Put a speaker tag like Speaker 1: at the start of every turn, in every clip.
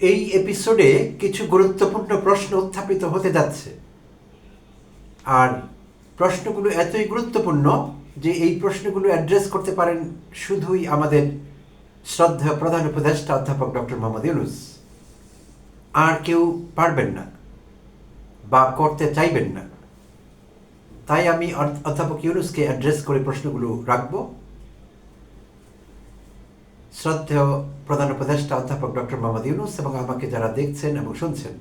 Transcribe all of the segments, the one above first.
Speaker 1: এই এপিসোডে কিছু গুরুত্বপূর্ণ প্রশ্ন উত্থাপিত হতে যাচ্ছে। আর প্রশ্নগুলো এতই গুরুত্বপূর্ণ যে এই প্রশ্নগুলো অ্যাড্রেস করতে পারেন শুধুই আমাদের শ্রদ্ধা প্রধান উপদেষ্টা অধ্যাপক ডক্টর মোহাম্মদ ইউনুস। আর কেউ পারবেন না বা করতে চাইবেন না। তাই আমি অধ্যাপক ইউনুসকে অ্যাড্রেস করে প্রশ্নগুলো রাখব। শ্রদ্ধেয় প্রধান উপদেষ্টা অধ্যাপক ডক্টর মোহাম্মদ ইউনুস এবং আমাকে যারা দেখছেন এবং শুনছেন,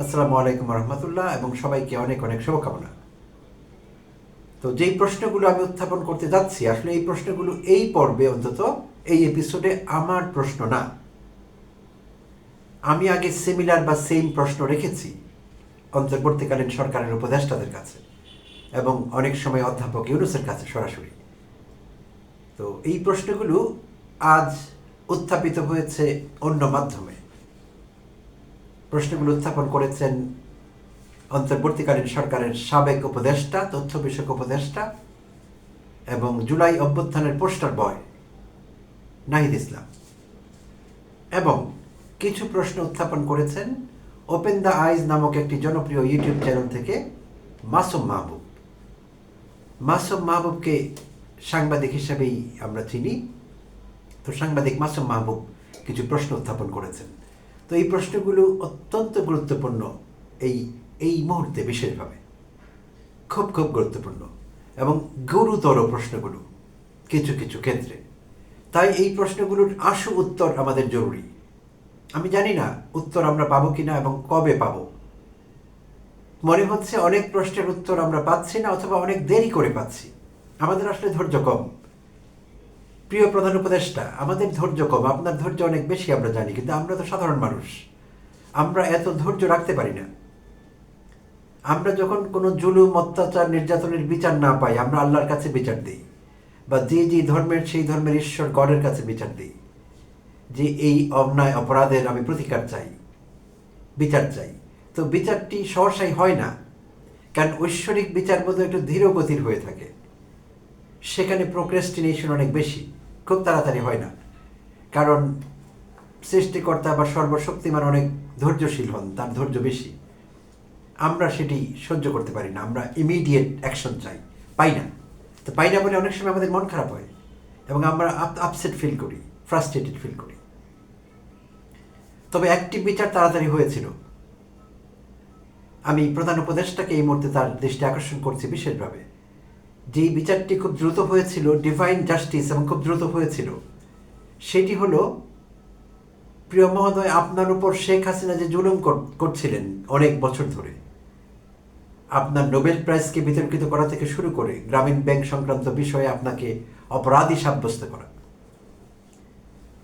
Speaker 1: আসসালামু আলাইকুম রহমতুল্লাহ এবং সবাইকে অনেক অনেক শুভকামনা। তো যেই প্রশ্নগুলো আমি উত্থাপন করতে যাচ্ছি, আসলে এই প্রশ্নগুলো এই পর্বে অন্তত এই এপিসোডে আমার প্রশ্ন না। আমি আগে সিমিলার বা সেম প্রশ্ন রেখেছি অন্তর্বর্তীকালীন সরকারের উপদেষ্টাদের কাছে এবং অনেক সময় অধ্যাপক ইউনুসের কাছে সরাসরি। তো এই প্রশ্নগুলো আজ উত্থাপিত হয়েছে অন্য মাধ্যমে। প্রশ্নগুলো উত্থাপন করেছেন অন্তর্বর্তীকালীন সরকারের সাবেক উপদেষ্টা, তথ্য বিষয়ক উপদেষ্টা এবং জুলাই অভ্যুত্থানের পোস্টার বয় নাহিদ ইসলাম। এবং কিছু প্রশ্ন উত্থাপন করেছেন ওপেন দ্য আইজ নামক একটি জনপ্রিয় ইউটিউব চ্যানেল থেকে মাসুম মাহবুব। মাসুম মাহবুবকে সাংবাদিক হিসেবেই আমরা চিনি। তো সাংবাদিক মাসুম মাহবুব কিছু প্রশ্ন উত্থাপন করেছেন। তো এই প্রশ্নগুলো অত্যন্ত গুরুত্বপূর্ণ এই এই মুহূর্তে বিশেষভাবে। খুব খুব গুরুত্বপূর্ণ এবং গুরুতর প্রশ্নগুলো কিছু কিছু ক্ষেত্রে। তাই এই প্রশ্নগুলোর আশু উত্তর আমাদের জরুরি। আমি জানি না উত্তর আমরা পাবো কিনা এবং কবে পাবো। মনে হচ্ছে অনেক প্রশ্নের উত্তর আমরা পাচ্ছি না অথবা অনেক দেরি করে পাচ্ছি। আমাদের আসলে ধৈর্য কম। প্রিয় প্রধান উপদেষ্টা, আমাদের ধৈর্য কম, আপনার ধৈর্য অনেক বেশি, আমরা জানি, কিন্তু আমরা তো সাধারণ মানুষ। আমরা এত ধৈর্য রাখতে পারি না। আমরা যখন কোনো জুলুম, অত্যাচার, নির্যাতনের বিচার না পাই, আমরা আল্লাহর কাছে বিচার দিই, বা যে যে ধর্মের, সেই ধর্মের ঈশ্বর গডের কাছে বিচার দিই, যে এই অন্যায় অপরাধের আমি প্রতিকার চাই, বিচার চাই। তো বিচারটি সহসাই হয় না, কারণ ঐশ্বরিক বিচার বোধ একটু ধীর গতির হয়ে থাকে। সেখানে প্রোক্রেস্টিনেশন অনেক বেশি। খুব তাড়াতাড়ি হয় না। কারণ সৃষ্টিকর্তা বা সর্বশক্তিমান অনেক ধৈর্যশীল হন, তার ধৈর্য বেশি। আমরা সেটি সহ্য করতে পারি না, আমরা ইমিডিয়েট অ্যাকশন চাই, পাই না। তো পাই না বলে অনেক সময় আমাদের মন খারাপ হয় এবং আমরা আপসেট ফিল করি ফ্রাস্ট্রেটেড ফিল করি। তবে একটি বিচার তাড়াতাড়ি হয়েছিল। আমি প্রধান উপদেষ্টাকে এই মুহূর্তে তার দৃষ্টি আকর্ষণ করছি বিশেষভাবে। যেই বিচারটি খুব দ্রুত হয়েছিল ডিভাইন জাস্টিস এবং খুব দ্রুত হয়েছিল, সেটি হলো, প্রিয় মহোদয়, আপনার উপর শেখ হাসিনা যে জুলুম কর- করছিলেন অনেক বছর ধরে, আপনার নোবেল প্রাইজকে বিতর্কিত করা থেকে শুরু করে গ্রামীণ ব্যাংক সংক্রান্ত বিষয়ে আপনাকে অপরাধী সাব্যস্ত করা।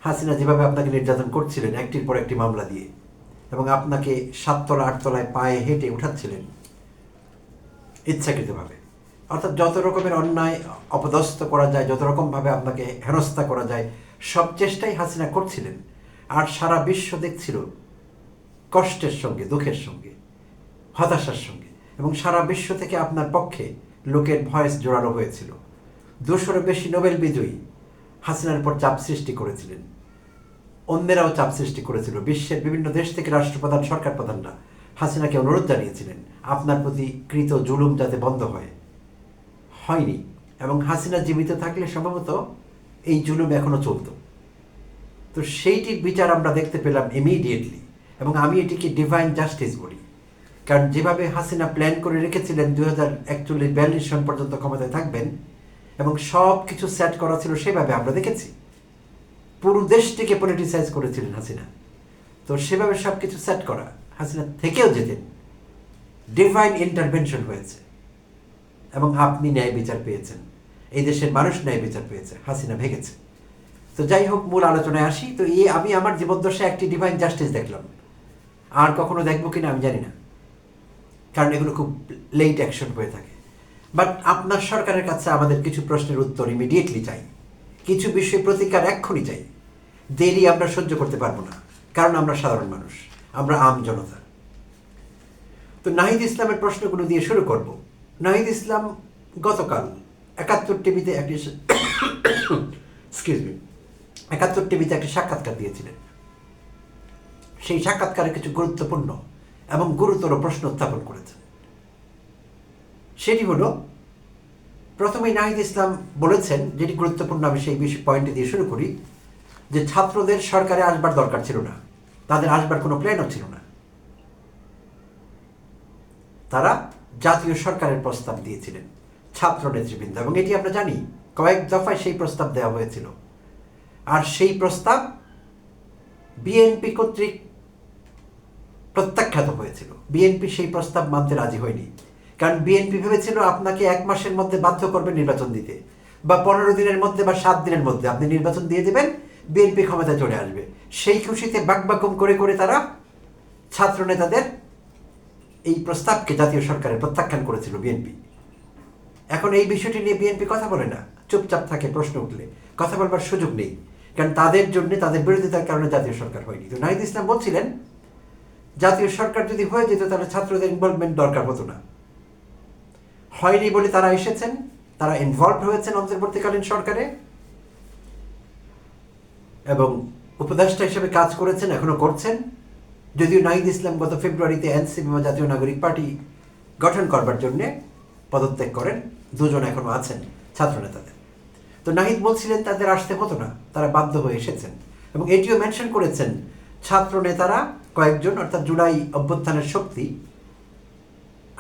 Speaker 1: হাসিনা যেভাবে আপনাকে নির্যাতন করছিলেন, একটির পর একটি মামলা দিয়ে, এবং আপনাকে সাততলা, আটতলায় পায়ে হেঁটে উঠাচ্ছিলেন, ইচ্ছাকৃতভাবে। অর্থাৎ যত রকমের অন্যায় অপদস্থ করা যায়, যত রকমভাবে আপনাকে হেনস্থা করা যায়, সব চেষ্টাই হাসিনা করছিলেন। আর সারা বিশ্ব দেখছিল কষ্টের সঙ্গে, দুঃখের সঙ্গে, হতাশার সঙ্গে। এবং সারা বিশ্ব থেকে আপনার পক্ষে লোকের ভয়েস জোরালো হয়েছিল। দুশোরও বেশি নোবেল বিজয়ী হাসিনার উপর চাপ সৃষ্টি করেছিলেন। অন্যেরাও চাপ সৃষ্টি করেছিল। বিশ্বের বিভিন্ন দেশ থেকে রাষ্ট্রপ্রধান, সরকার প্রধানরা হাসিনাকে অনুরোধ জানিয়েছিলেন, আপনার প্রতি কৃত জুলুম যাতে বন্ধ হয়। হয়নি এবং হাসিনা জীবিত থাকলে সম্ভবত এই জুলুম এখনও চলতো। তো সেইটির বিচার আমরা দেখতে পেলাম ইমিডিয়েটলি এবং আমি এটিকে ডিভাইন জাস্টিস বলি। কারণ যেভাবে হাসিনা প্ল্যান করে রেখেছিলেন দুই হাজার একচল্লিশ বিয়াল্লিশ সন পর্যন্ত ক্ষমতায় থাকবেন এবং সব কিছু সেট করা ছিল সেভাবে আমরা দেখেছি। পুরো দেশটিকে পলিটিসাইজ করেছিলেন হাসিনা। তো সেভাবে সব কিছু সেট করা, হাসিনা থেকেও যেতেন। ডিভাইন ইন্টারভেনশন হয়েছে। এবং আপনি ন্যায় বিচার পেয়েছেন। এই দেশের মানুষ ন্যায় বিচার পেয়েছে, হাসিনা ভেঙেছে তো যাই হোক, মূল আলোচনায় আসি। তো এই আমি আমার জীবদ্দশায় একটি ডিভাইন জাস্টিস দেখলাম। আর কখনো দেখব কিনা আমি জানি না। কারণ এগুলো খুব লেট অ্যাকশন হয়ে থাকে। বাট আপনার সরকারের কাছে আমাদের কিছু প্রশ্নের উত্তর ইমিডিয়েটলি চাই। কিছু বিষয়ে প্রতিকার এক্ষুনি চাই। দেরি আমরা সহ্য করতে পারব না, কারণ আমরা সাধারণ মানুষ। আমরা আম জনতা। তো নাহিদ ইসলামের প্রশ্নগুলো দিয়ে শুরু করব। নাহিদ ইসলাম গতকাল একাত্তর টিভিতে একটি এক্সকিউজ মি একাত্তর টিভিতে একটি সাক্ষাৎকার দিয়েছিলেন। সেই সাক্ষাৎকারে কিছু গুরুত্বপূর্ণ এবং গুরুতর প্রশ্ন উত্থাপন করেছেন। সেটি হলো, প্রথমেই নাহিদ ইসলাম বলেছেন, যেটি গুরুত্বপূর্ণ, আমি সেই বিষয় পয়েন্টে দিয়ে শুরু করি, যে ছাত্রদের সরকারে আসবার দরকার ছিল না। তাদের আসবার কোনো প্ল্যানও ছিল না। তারা জাতীয় সরকারের প্রস্তাব দিয়েছিলেন ছাত্র নেতৃবৃন্দ, এবং এটি আমরা জানি, কয়েক দফায় সেই প্রস্তাব দেওয়া হয়েছিল। আর সেই প্রস্তাব বিএনপি কর্তৃক প্রত্যাখ্যাত হয়েছিল। বিএনপি সেই প্রস্তাব মানতে রাজি হয়নি। কারণ বিএনপি ভেবেছিল আপনাকে এক মাসের মধ্যে বাধ্য করবে নির্বাচন দিতে, বা পনেরো দিনের মধ্যে বা সাত দিনের মধ্যে আপনি নির্বাচন দিয়ে দেবেন বিএনপি ক্ষমতায় চলে আসবে। সেই খুশিতে বাকবাকম করে করে তারা ছাত্র নেতাদের এই প্রস্তাবকে জাতীয় সরকারের প্রত্যাখ্যান করেছিল বিএনপি। এখন এই বিষয়টি নিয়ে বিএনপি কথা বলে না। চুপচাপ থাকে প্রশ্ন উঠলে। কথা বলবার সুযোগ নেই। কারণ তাদের জন্য, তাদের বিরোধিতার কারণে জাতীয় সরকার হয়নি। তো নাহিদ ইসলাম বলছিলেন, জাতীয় সরকার যদি হয়ে যেত, তাহলে ছাত্রদের ইনভলভমেন্ট দরকার হতো না। হয়নি বলে তারা এসেছেন, তারা ইনভলভ হয়েছেন অন্তর্বর্তীকালীন সরকারে। এবং উপদেষ্টা হিসেবে কাজ করেছেন, এখনও করছেন। যদিও নাহিদ ইসলাম গত ফেব্রুয়ারিতে এনসিপি বা জাতীয় নাগরিক পার্টি গঠন করবার জন্যে পদত্যাগ করেন, দুজন এখনও আছেন ছাত্র নেতাদের তো নাহিদ বলছিলেন, তাদের আসতে হতো না, তারা বাধ্য হয়ে এসেছেন। এবং এটিও মেনশন করেছেন ছাত্র নেতারা কয়েকজন, অর্থাৎ জুলাই অভ্যুত্থানের শক্তি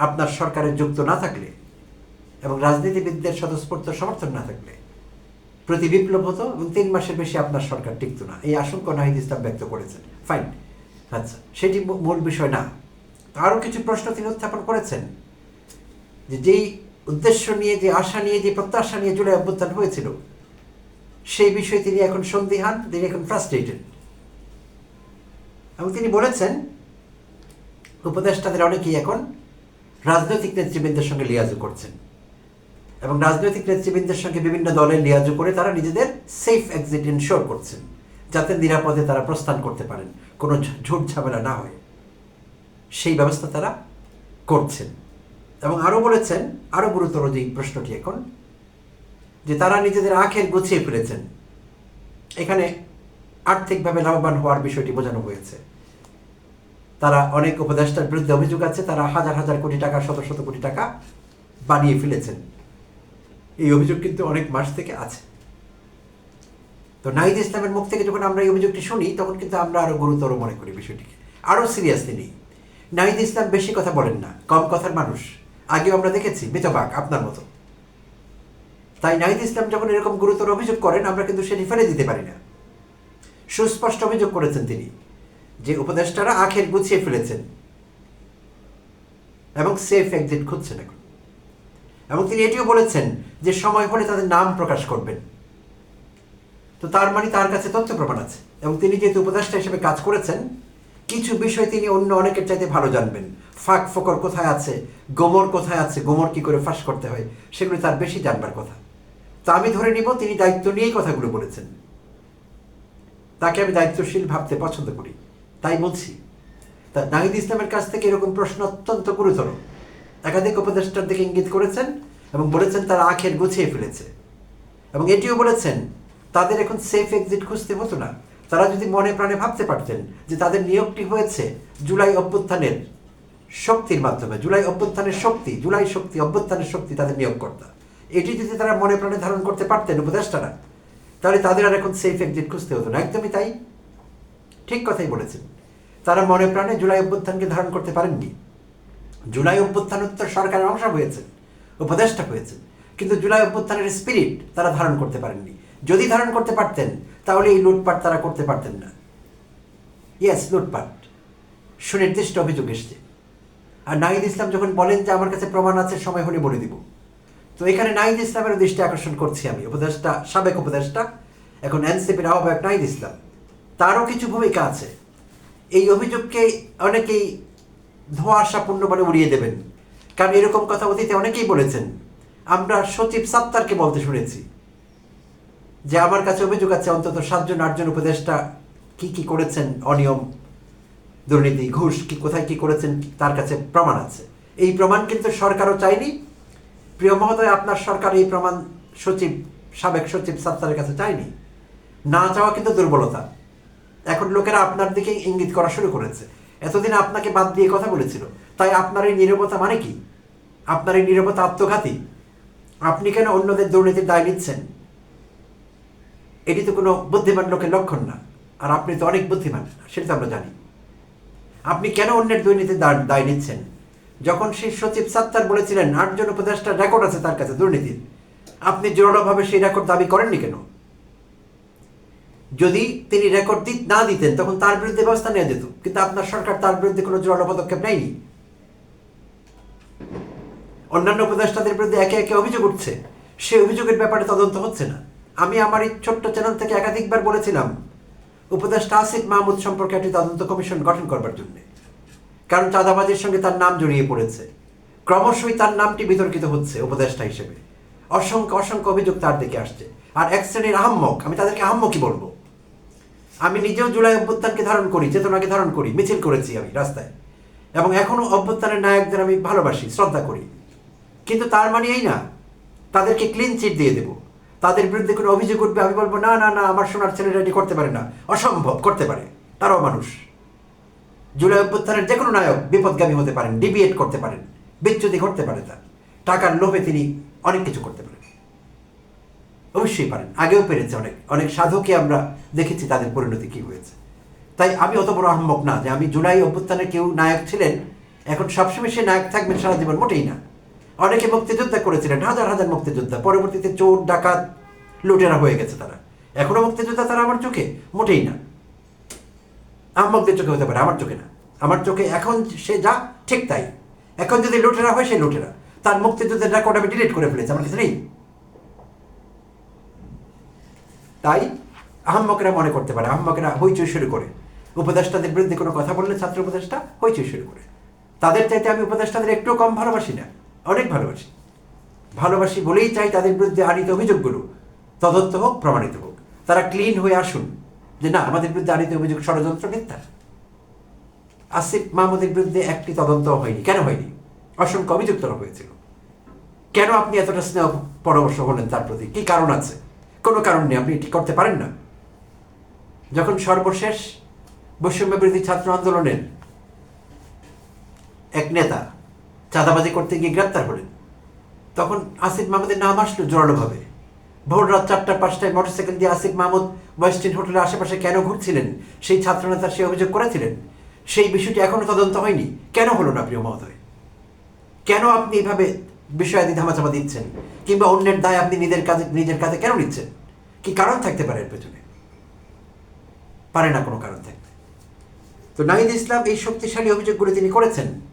Speaker 1: আপনার সরকারে যুক্ত না থাকলে এবং রাজনীতিবিদদের স্বতঃস্ফূর্ত সমর্থন না থাকলে প্রতি বিপ্লব হতো এবং তিন মাসের বেশি আপনার সরকার টিকতো না। এই আশঙ্কা নাহিদ ইসলাম ব্যক্ত করেছেন। ফাইন আচ্ছা সেটি মূল বিষয় না। আরও কিছু প্রশ্ন তিনি উত্থাপন করেছেন, যে যেই উদ্দেশ্য নিয়ে, যে আশা নিয়ে, যে প্রত্যাশা নিয়ে জুলাই অভ্যুত্থান হয়েছিল, সেই বিষয়ে তিনি এখন সন্দিহান, তিনি এখন ফ্রাস্ট্রেটেড এবং তিনি বলেছেন, উপদেষ্টাদের অনেকেই এখন রাজনৈতিক নেতৃবৃন্দের সঙ্গে লিয়াজু করছেন। এবং রাজনৈতিক নেতৃবৃন্দের সঙ্গে বিভিন্ন দলের লিয়াজু করে তারা নিজেদের সেফ এক্সিট ইনশোর করছেন, যাতে নিরাপদে তারা প্রস্থান করতে পারেন। কোনো ঝুট ঝামেলা না হয় সেই ব্যবস্থা তারা করছেন। এবং আরও বলেছেন আরও গুরুতর যে প্রশ্নটি এখন, যে তারা নিজেদের আখের গুছিয়ে ফেলেছেন। এখানে আর্থিকভাবে লাভবান হওয়ার বিষয়টি বোঝানো হয়েছে। তারা অনেক উপদেষ্টার বিরুদ্ধে অভিযোগ আছে, তারা হাজার হাজার কোটি টাকা, শত শত কোটি টাকা বানিয়ে ফেলেছেন। এই অভিযোগ কিন্তু অনেক মাস থেকে আছে। তো নাহিদ ইসলামের মুখ থেকে যখন আমরা এই অভিযোগটি শুনি, তখন কিন্তু আমরা আরও গুরুতর মনে করি বিষয়টিকে। আরও সিরিয়াসলি নিই। নাহিদ ইসলাম বেশি কথা বলেন না, কম কথার মানুষ। আগেও আমরা দেখেছি, মিতবাক, আপনার মতো। তাই নাহিদ ইসলাম যখন এরকম গুরুতর অভিযোগ করেন, আমরা কিন্তু সেটি ফেলে দিতে পারি না। সুস্পষ্ট অভিযোগ করেছেন তিনি, যে উপদেষ্টারা আখের গুছিয়ে ফেলেছেন এবং সেফ এক্সিট খুঁজছেন এখন। এবং তিনি এটিও বলেছেন যে সময় হলে তাদের নাম প্রকাশ করবেন। তো তার মানে তার কাছে তথ্য প্রমাণ আছে। এবং তিনি যেহেতু উপদেষ্টা হিসেবে কাজ করেছেন, কিছু বিষয় তিনি অন্য অনেকের চাইতে ভালো জানবেন। ফাঁক ফকর কোথায় আছে? গোমর কোথায় আছে? গোমর কি করে ফাঁস করতে হয়? সেগুলো তার বেশি জানবার কথা। তা আমি ধরে নিব, তিনি দায়িত্ব নিয়েই কথাগুলো বলেছেন। তাকে আমি দায়িত্বশীল ভাবতে পছন্দ করি। তাই বলছি, তা নাহিদ ইসলামের কাছ থেকে এরকম প্রশ্ন অত্যন্ত গুরুতর। একাধিক উপদেষ্টার দিকে ইঙ্গিত করেছেন এবং বলেছেন তারা আখের গুছিয়ে ফেলেছে। এবং এটিও বলেছেন তাদের এখন সেফ এক্সিট খুঁজতে হতো না। তারা যদি মনে প্রাণে ভাবতে পারতেন যে তাদের নিয়োগটি হয়েছে জুলাই অভ্যুত্থানের শক্তির মাধ্যমে, জুলাই অভ্যুত্থানের শক্তি, জুলাই শক্তি, অভ্যুত্থানের শক্তি তাদের নিয়োগকর্তা। এটি যদি তারা মনে প্রাণে ধারণ করতে পারতেন উপদেষ্টারা, তাহলে তাদের আর এখন সেফ এক্সিট খুঁজতে হতো না। একদমই তাই। ঠিক কথাই বলেছেন। তারা মনে প্রাণে জুলাই অভ্যুত্থানকে ধারণ করতে পারেননি। জুলাই অভ্যুত্থান উত্তর সরকারের অংশ হয়েছে, উপদেষ্টা হয়েছে, কিন্তু জুলাই অভ্যুত্থানের স্পিরিট তারা ধারণ করতে পারেননি। যদি ধারণ করতে পারতেন, তাহলে এই লুটপাট তারা করতে পারতেন না। ইয়েস লুটপাট। সুনির্দিষ্ট অভিযোগ এসছে। আর নাহিদ ইসলাম যখন বলেন যে আমার কাছে প্রমাণ আছে, সময় হলে বলে দিব। তো এখানে নাহিদ ইসলামের দৃষ্টি আকর্ষণ করছি আমি। উপদেষ্টা, সাবেক উপদেষ্টা, এখন এনসিপির আহ্বায়ক নাহিদ ইসলাম। তারও কিছু ভূমিকা আছে। এই অভিযোগকে অনেকেই ধোঁয়াশাপূর্ণ বলে উড়িয়ে দেবেন। কারণ এরকম কথা অতীতে অনেকেই বলেছেন। আমরা সচিব সাত্তারকে বলতে শুনেছি। যে আমার কাছে অভিযোগ আছে, অন্তত সাতজন, আটজন উপদেষ্টা কি কি করেছেন? অনিয়ম, দুর্নীতি, ঘুষ, কি কোথায় কি করেছেন? তার কাছে প্রমাণ আছে। এই প্রমাণ কিন্তু সরকারও চায়নি। প্রিয় মহোদয়, আপনার সরকার এই প্রমাণ সচিব, সাবেক সচিব সাত্তারের কাছে চায়নি। না চাওয়া কিন্তু দুর্বলতা। এখন লোকেরা আপনার দিকে ইঙ্গিত করা শুরু করেছে। এতদিন আপনাকে বাদ দিয়ে কথা বলেছিল। তাই আপনার এই নিরবতা মানে কি? আপনার এই নিরবতা আত্মঘাতী। আপনি কেন অন্যদের দুর্নীতির দায় নিচ্ছেন? এটি তো কোনো বুদ্ধিমান লোকের লক্ষণ না। আর আপনি তো অনেক বুদ্ধিমান, সেটা তো আমরা জানি। আপনি কেন অন্যের দুর্নীতির দা- দায় নিচ্ছেন? যখন সেই সচিব সাত্তার বলেছিলেন, আটজন উপদেষ্টার রেকর্ড আছে তার কাছে দুর্নীতির, আপনি জোরালোভাবে সেই রেকর্ড দাবি করেননি কেন? যদি তিনি রেকর্ড দি না দিতেন, তখন তার বিরুদ্ধে ব্যবস্থা নেওয়া যেত, কিন্তু আপনার সরকার তার বিরুদ্ধে কোনো জোরালো পদক্ষেপ নেয়নি। অন্যান্য উপদেষ্টাদের বিরুদ্ধে একে একে অভিযোগ উঠছে। সেই অভিযোগের ব্যাপারে তদন্ত হচ্ছে না। আমি আমার এই ছোট্ট চ্যানেল থেকে একাধিকবার বলেছিলাম, উপদেষ্টা আসিফ মাহমুদ সম্পর্কে একটি তদন্ত কমিশন গঠন করবার জন্য। কারণ চাঁদাবাজির সঙ্গে তার নাম জড়িয়ে পড়েছে। ক্রমশই তার নামটি বিতর্কিত হচ্ছে উপদেষ্টা হিসেবে। অসংখ্য অসংখ্য অভিযোগ তার দিকে আসছে। আর এক শ্রেণির আহাম্মক, আমি তাদেরকে আহাম্মকই বলব। আমি নিজেও জুলাই অভ্যুত্থানকে ধারণ করি, চেতনাকে ধারণ করি, মিছিল করেছি আমি রাস্তায়। এবং এখনও অভ্যুত্থানের নায়কদের আমি ভালোবাসি, শ্রদ্ধা করি। কিন্তু তার মানে এই না, তাদেরকে ক্লিন চিট দিয়ে দেব। তাদের বিরুদ্ধে কোনো অভিযোগ উঠবে, আমি বলব, না না না, আমার সোনার ছেলেরা এটি করতে পারে না। অসম্ভব, করতে পারে, তারাও মানুষ। জুলাই অভ্যুত্থানের যে কোনো নায়ক বিপদগামী হতে পারেন ডিবিয়েট করতে পারেন, বিচ্যুতি ঘটতে পারে তার। টাকার লোভে তিনি অনেক কিছু করতে পারেন। অবশ্যই পারেন, আগেও পেরেছে অনেক অনেক সাধুকে আমরা দেখেছি তাদের পরিণতি কি হয়েছে। তাই আমি অত বড় আহম্মক না যে আমি জুলাই অভ্যুত্থানে কেউ নায়ক ছিলেন, এখন সবসময় সে নায়ক থাকবেন সারা জীবন, মোটেই না। অনেকে মুক্তিযোদ্ধা করেছিলেন, হাজার হাজার মুক্তিযোদ্ধা। পরবর্তীতে চোর, ডাকাত, লুটেরা হয়ে গেছে তারা। এখনও মুক্তিযোদ্ধা তারা আমার চোখে? মোটেই না। আহম্মকদের চোখে হতে পারে, আমার চোখে না। আমার চোখে এখন সে যা, ঠিক তাই। এখন যদি লুটেরা হয়, সে লুটেরা। তার মুক্তিযুদ্ধের রেকর্ড আমি ডিলিট করে ফেলেছি, আমার কাছে নেই। তাই আহম্মকেরা মনে করতে পারে, আহম্মকেরা হইচই শুরু করে। উপদেষ্টাদের বিরুদ্ধে কোনো কথা বললে ছাত্র উপদেষ্টা হইচই শুরু করে। তাদের চাইতে আমি উপদেষ্টাদের একটু কম ভালোবাসি না। অনেক ভালোবাসি। ভালোবাসি বলেই চাই তাদের বিরুদ্ধে আনিত অভিযোগগুলো। তদন্ত হোক, প্রমাণিত হোক। তারা ক্লিন হয়ে আসুন যে না, আমাদের বিরুদ্ধে আনিত অভিযোগ ষড়যন্ত্র মিথ্যা আসিফ মাহমুদের বিরুদ্ধে একটি তদন্ত হয়নি। কেন হয়নি? অসংখ্য অভিযোগ তোলা হয়েছিল কেন আপনি এতটা স্নেহ পরামর্শ হলেন তার প্রতি? কি কারণ আছে? কোনো কারণ নেই, আপনি এটি করতে পারেন না। যখন সর্বশেষ বৈষম্য বিরোধী ছাত্র আন্দোলনের এক নেতা চাঁদাবাজি করতে গিয়ে গ্রেপ্তার হলেন। তখন আসিফ মাহমুদের নাম আসলো জোরালোভাবে। ভোর রাত চারটা পাঁচটায় মোটরসাইকেল দিয়ে আসিফ মাহমুদ ওয়েস্টিন হোটেলের আশেপাশে কেন ঘুরছিলেন? সেই ছাত্রনেতা সে অভিযোগ করেছিলেন? সেই বিষয়টি এখনও তদন্ত হয়নি। কেন হলো না প্রিয় মহোদয়? কেন আপনি এইভাবে বিষয়াদি ধামাচাপা দিচ্ছেন? কিংবা অন্যের দায় আপনি নিজের কাজে নিজের কাজে কেন নিচ্ছেন? কি কারণ থাকতে পারে এর পেছনে? পারে না কোনো কারণ থাকতে। তো নাহিদ ইসলাম এই শক্তিশালী অভিযোগগুলো তিনি করেছেন।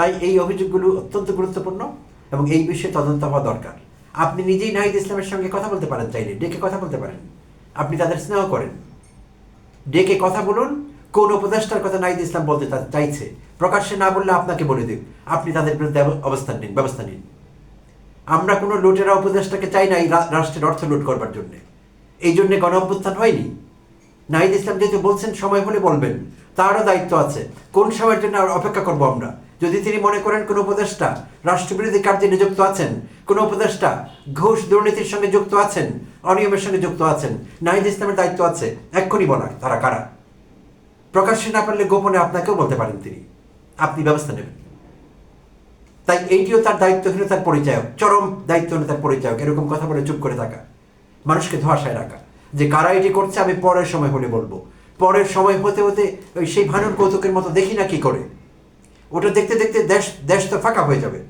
Speaker 1: তাই এই অভিযোগগুলো অত্যন্ত গুরুত্বপূর্ণ এবং এই বিষয়ে তদন্ত হওয়া দরকার। আপনি নিজেই নাহিদ ইসলামের সঙ্গে কথা বলতে পারেন চাইলে, ডেকে কথা বলতে পারেন। আপনি তাদের স্নেহ করেন। ডেকে কথা বলুন, কোন উপদেষ্টার কথা নাহিদ ইসলাম বলতে চাইছে, প্রকাশ্যে না বললে আপনাকে বলে দিন আপনি তাদের বিরুদ্ধে অবস্থান নিন, ব্যবস্থা নিন। আমরা কোনো লুটেরা উপদেষ্টাকে চাই না এই রাষ্ট্রের অর্থ লুট করবার জন্য। এই জন্যে গণ অভ্যুত্থান হয়নি। নাহিদ ইসলাম যেহেতু বলছেন, সময় হলে বলবেন। তারও দায়িত্ব আছে। কোন সময়ের জন্য আর অপেক্ষা করব আমরা? যদি তিনি মনে করেন কোন উপদেষ্টা, রাষ্ট্রবিরোধী কার্যে নিযুক্ত আছেন, কোন উপদেষ্টা, ঘুষ দুর্নীতির সঙ্গে যুক্ত আছেন, অনিয়মের সঙ্গে যুক্ত আছেন, নাহিদ ইসলামের দায়িত্ব আছে, এক্ষুনি বলার, তারা কারা? প্রকাশ্যে না পারলে গোপনে আপনাকেও বলতে পারেন তিনি। আপনি ব্যবস্থা নেবেন। তাই এইটিও তার দায়িত্বহীনতার পরিচয়ক, চরম দায়িত্বহীনতার পরিচয়ক, এরকম কথা বলে চুপ করে থাকা। মানুষকে ধোয়াশায় রাখা। যে কারা এটি করছে, আমি পরের সময় হলে বলব। পরের সময় হতে হতে ওই সেই ভানুর কৌতুকের মতো দেখি না কি করে? ওটা দেখতে দেখতে দেশ দেশ তো ফাঁকা হয়ে যাবে।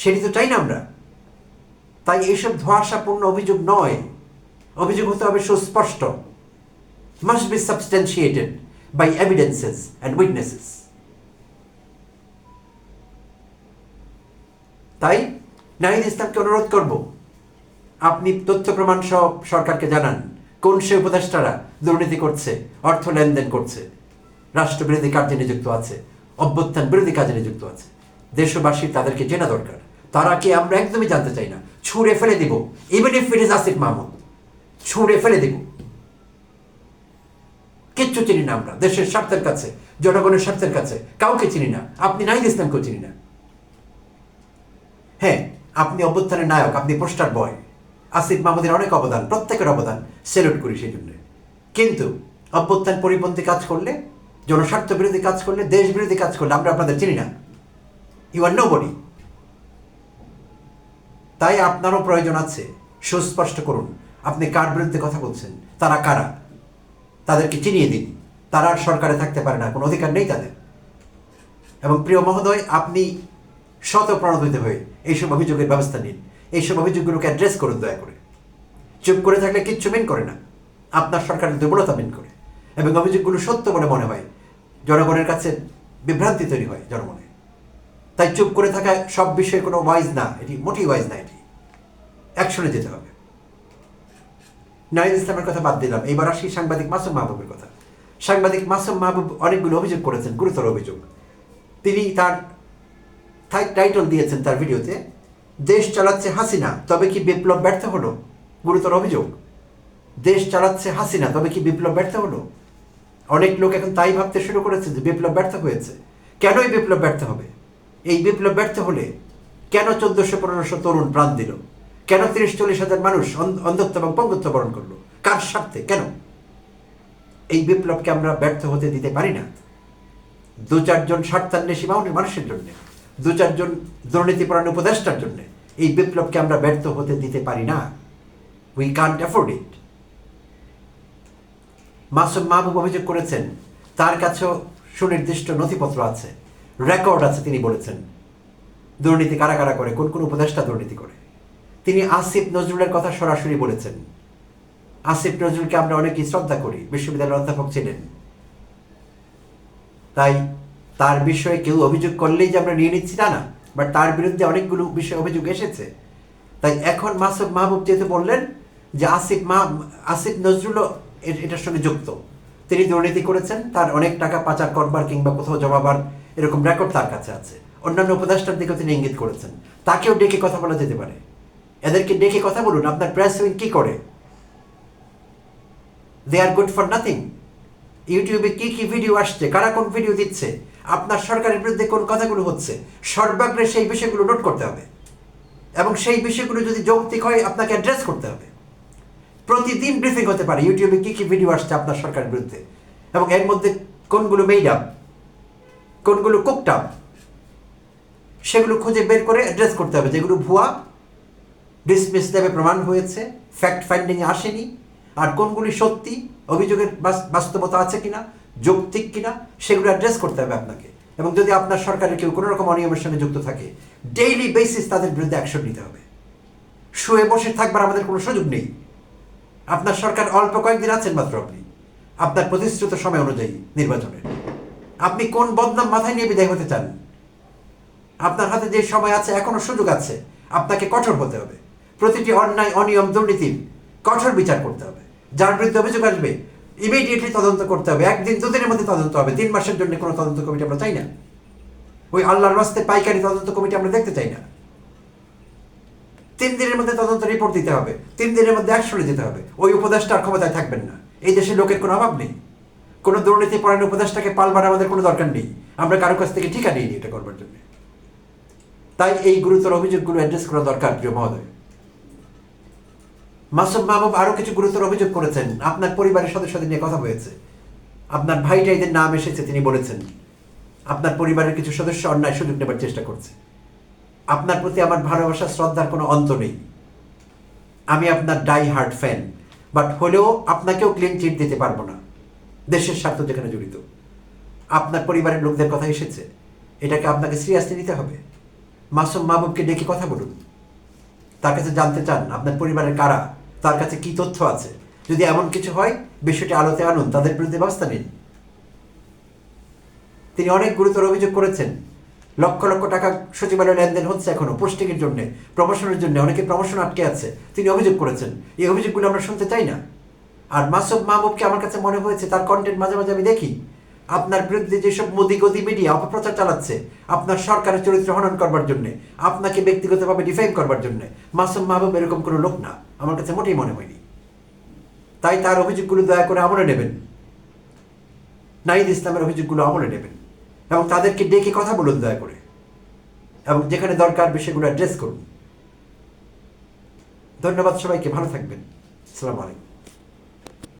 Speaker 1: সেটি তো চাই না আমরা। তাই এইসব ধোয়াশাপূর্ণ অভিযোগ নয়। অভিযোগ হতে হবে সুস্পষ্ট। Must be substantiated by evidences and witnesses. তাই নাহিদ ইসলামকে অনুরোধ করব, আপনি তথ্য প্রমাণ সহ সরকারকে জানান, কোন সে উপদেষ্টারা দুর্নীতি করছে, অর্থ লেনদেন করছে, রাষ্ট্রবিরোধী কার্যে নিযুক্ত আছে। অভ্যুত্থান বিরোধী কাজে নিযুক্ত আছে। দেশবাসীর তাদেরকে জানা দরকার। তারা কি আমরা একদমই জানতে চাই না? ছুঁড়ে ফেলে দিব। Even if it is Asif Mahmud ছুঁড়ে ফেলে দিব। কিচ্ছু চিনি না আমরা। দেশের স্বার্থের কাছে, জনগণের স্বার্থের কাছে কাউকে চিনি না। আপনি নাহিদ ইসলামকেও চিনি না। হ্যাঁ আপনি অভ্যুত্থানের নায়ক, আপনি পোস্টার বয়। আসিফ মাহমুদের অনেক অবদান, প্রত্যেকের অবদান সেলুট করি সেই জন্য। কিন্তু অভ্যুত্থান পরিপন্থী কাজ করলে জনস্বার্থ বিরোধী কাজ করলে দেশ বিরোধী কাজ করলে, আমরা আপনাদের চিনি না। ইউ আর নো বডি তাই আপনারও প্রয়োজন আছে, সুস্পষ্ট করুন। আপনি কার বিরুদ্ধে কথা বলছেন? তারা কারা? তাদেরকে চিনিয়ে দিন। তারা আর সরকারে থাকতে পারে না, কোনো অধিকার নেই তাদের। এবং প্রিয় মহোদয়, আপনি শত প্রণোদিত হয়ে এইসব অভিযোগের ব্যবস্থা নিন। এইসব অভিযোগগুলোকে অ্যাড্রেস করুন দয়া করে। চুপ করে থাকলে কিচ্ছু মেন করে না। আপনার সরকারের দুর্বলতা মেন করে। এবং অভিযোগগুলো সত্য বলে মনে হয়। জনগণের কাছে বিভ্রান্তি তৈরি হয় জনমনে তাই চুপ করে থাকা সব বিষয়ে কোনো ওয়াইজ না, এটি মোটেই ওয়াইজ না এটি। অ্যাকশনে যেতে হবে। নাইদ ইসলামের কথা বাদ দিলাম। এইবার আসি সাংবাদিক মাসুম মাহবুবের কথা। সাংবাদিক মাসুম মাহবুব অনেকগুলো অভিযোগ করেছেন, গুরুতর অভিযোগ। তিনি তার টাইটল দিয়েছেন তার ভিডিওতে, দেশ চালাচ্ছে হাসিনা, তবে কি বিপ্লব ব্যর্থ হলো? গুরুতর অভিযোগ। দেশ চালাচ্ছে হাসিনা, তবে কি বিপ্লব ব্যর্থ হলো? অনেক লোক এখন তাই ভাবতে শুরু করেছে যে বিপ্লব ব্যর্থ হয়েছে। কেনই বিপ্লব ব্যর্থ হবে? এই বিপ্লব ব্যর্থ হলে কেন চোদ্দশো পনেরোশো তরুণ প্রাণ দিল? কেন তিরিশ চল্লিশ হাজার মানুষ অন্ধ- অন্ধত্ব এবং পঙ্গুত্ব বরণ করল? কার স্বার্থে? কেন? এই বিপ্লবকে আমরা ব্যর্থ হতে দিতে পারি না। দু চারজন স্বার্থান্বেষী মানুষ- মানুষের জন্য, দু চারজন দুর্নীতিপরায়ণ উপদেষ্টার জন্য এই বিপ্লবকে আমরা ব্যর্থ হতে দিতে পারি না। We can't afford it Masum Mahbub অভিযোগ করেছেন, তার কাছেও সুনির্দিষ্ট নথিপত্র আছে, রেকর্ড আছে তিনি বলেছেন। দুর্নীতি কারা কারা করে, কোন কোন উপদেষ্টা দুর্নীতি করে। তিনি আসিফ নজরুলের কথা সরাসরি বলেছেন। আসিফ নজরুলকে আমরা অনেকেই শ্রদ্ধা করি, বিশ্ববিদ্যালয়ের অধ্যাপক ছিলেন। তাই তার বিষয়ে কেউ অভিযোগ করলেই যে আমরা নিয়ে নিচ্ছি তা না, বাট তার বিরুদ্ধে অনেকগুলো বিষয়ে অভিযোগ এসেছে। তাই এখন মাসুদ মাহবুব যেহেতু বললেন যে আসিফ মাহ আসিফ নজরুলও এটার সঙ্গে যুক্ত। তিনি দুর্নীতি করেছেন, তার অনেক টাকা পাচার করবার কিংবা কোথাও জমাবার এরকম রেকর্ড তার কাছে আছে। অন্যান্য উপদেষ্টার দিকেও তিনি ইঙ্গিত করেছেন। তাকেও ডেকে কথা বলা যেতে পারে। এদেরকে ডেকে কথা বলুন, আপনার প্রেস উইং কি করে? They are good for nothing ইউটিউবে কি কি ভিডিও আসছে? কারা কোন ভিডিও দিচ্ছে? আপনার সরকারের বিরুদ্ধে কোন কথাগুলো হচ্ছে? সর্বাগ্রে সেই বিষয়গুলো নোট করতে হবে। এবং সেই বিষয়গুলো যদি যৌক্তিক হয়, আপনাকে অ্যাড্রেস করতে হবে। প্রতিদিন ব্রিফিং হতে পারে। ইউটিউবে কি কি ভিডিও আসছে আপনার সরকারের বিরুদ্ধে? এবং এর মধ্যে কোনগুলো মেড আপ কোনগুলো কুকড আপ সেগুলো খুঁজে বের করে অ্যাড্রেস করতে হবে। যেগুলো ভুয়া ডিসমিস দেবে প্রমাণ হয়েছে ফ্যাক্ট ফাইন্ডিংয়ে আসেনি, আর কোনগুলি সত্যি, অভিযোগের বাস্তবতা আছে কিনা, যৌক্তিক কিনা, সেগুলো অ্যাড্রেস করতে হবে আপনাকে। এবং যদি আপনার সরকারের কেউ কোনো রকম অনিয়মের সঙ্গে যুক্ত থাকে ডেইলি বেসিস তাদের বিরুদ্ধে অ্যাকশন নিতে হবে। শুয়ে বসে থাকবার আমাদের কোনো সুযোগ নেই। আপনার সরকার অল্প কয়েকদিন আছেন মাত্র আপনি। আপনার প্রতিশ্রুত সময় অনুযায়ী নির্বাচনের আপনি কোন বদনাম মাথায় নিয়ে বিদায় হতে চান? আপনার হাতে যে সময় আছে, এখনও সুযোগ আছে, আপনাকে কঠোর হতে হবে। প্রতিটি অন্যায়, অনিয়ম দুর্নীতির কঠোর বিচার করতে হবে। যার বিরুদ্ধে অভিযোগ আসবে ইমিডিয়েটলি তদন্ত করতে হবে। একদিন, দুদিনের মধ্যে তদন্ত হবে। তিন মাসের জন্য কোনো তদন্ত কমিটি আমরা চাই না। ওই আল্লাহর রাস্তায় পাইকারি তদন্ত কমিটি আমরা দেখতে চাই না। তিন দিনের মধ্যে তদন্ত রিপোর্ট দিতে হবে। তিন দিনের মধ্যে অ্যাকশনে যেতে হবে। ওই উপদেষ্টার ক্ষমতায় থাকবেন না। এই দেশের লোকের কোনো অভাব নেই। কোনো দুর্নীতি পরায়ণ উপদেষ্টাকে পালবার আমাদের কোনো দরকার নেই। আমরা কারও কাছ থেকে ঠিকা নিই এটা করবার জন্য। তাই এই গুরুতর অভিযোগগুলো অ্যাড্রেস করা দরকার, প্রিয় মহোদয়। মাসুম মাহবুব আরও কিছু গুরুতর অভিযোগ করেছেন। আপনার পরিবারের সদস্যদের নিয়ে কথা হয়েছে। আপনার ভাইটাইদের নাম এসেছে, তিনি বলেছেন। আপনার পরিবারের কিছু সদস্য অন্যায় সুযোগ নেবার চেষ্টা করছে। আপনার প্রতি আমার ভালোবাসা, শ্রদ্ধার কোনো অন্ত নেই। আমি আপনার ডাই হার্ট ফ্যান বাট হলেও আপনাকেও ক্লিন চিট দিতে পারব না। দেশের স্বার্থ যেখানে জড়িত। আপনার পরিবারের লোকদের কথা এসেছে। এটাকে আপনাকে সিরিয়াসলি নিতে হবে। মাসুম মাহবুবকে ডেকে কথা বলুন। তার কাছে জানতে চান, আপনার পরিবারের কারা, তার কাছে কি তথ্য আছে? যদি এমন কিছু হয়, বিষয়টি আলোতে আনুন, তাদের বিরুদ্ধে ব্যবস্থা নিন। তিনি অনেক গুরুতর অভিযোগ করেছেন। লক্ষ লক্ষ টাকা সচিবালয়ে লেনদেন হচ্ছে এখনও পোস্টিংয়ের জন্য প্রমোশনের জন্য, অনেকে প্রমোশন আটকে আছে। তিনি অভিযোগ করেছেন। এই অভিযোগগুলো আমরা শুনতে চাই না। আর মাসুদ মাহবুবকে আমার কাছে মনে হয়েছে, তার কন্টেন্ট মাঝে মাঝে আমি দেখি। আপনার বিরুদ্ধে যেসব মোদি গদি মিডিয়া অপপ্রচার চালাচ্ছে, আপনার সরকারের চরিত্র হনন করবার জন্য, আপনাকে ব্যক্তিগতভাবে ডিফাইন করবার জন্য, মাসুম মাহবুব এরকম কোনো লোক না, আমার কাছে মোটেই মনে হয়নি। তাই তার অভিযোগগুলো দয়া করে আমলে নেবেন। নাইদ ইসলামের অভিযোগগুলো আমলে নেবেন। এবং তাদেরকে ডেকে কথা বলুন দয়া করে। এবং যেখানে দরকার বিষয়গুলো অ্যাড্রেস করুন। ধন্যবাদ সবাইকে, ভালো থাকবেন। সালাম আলাইকুম।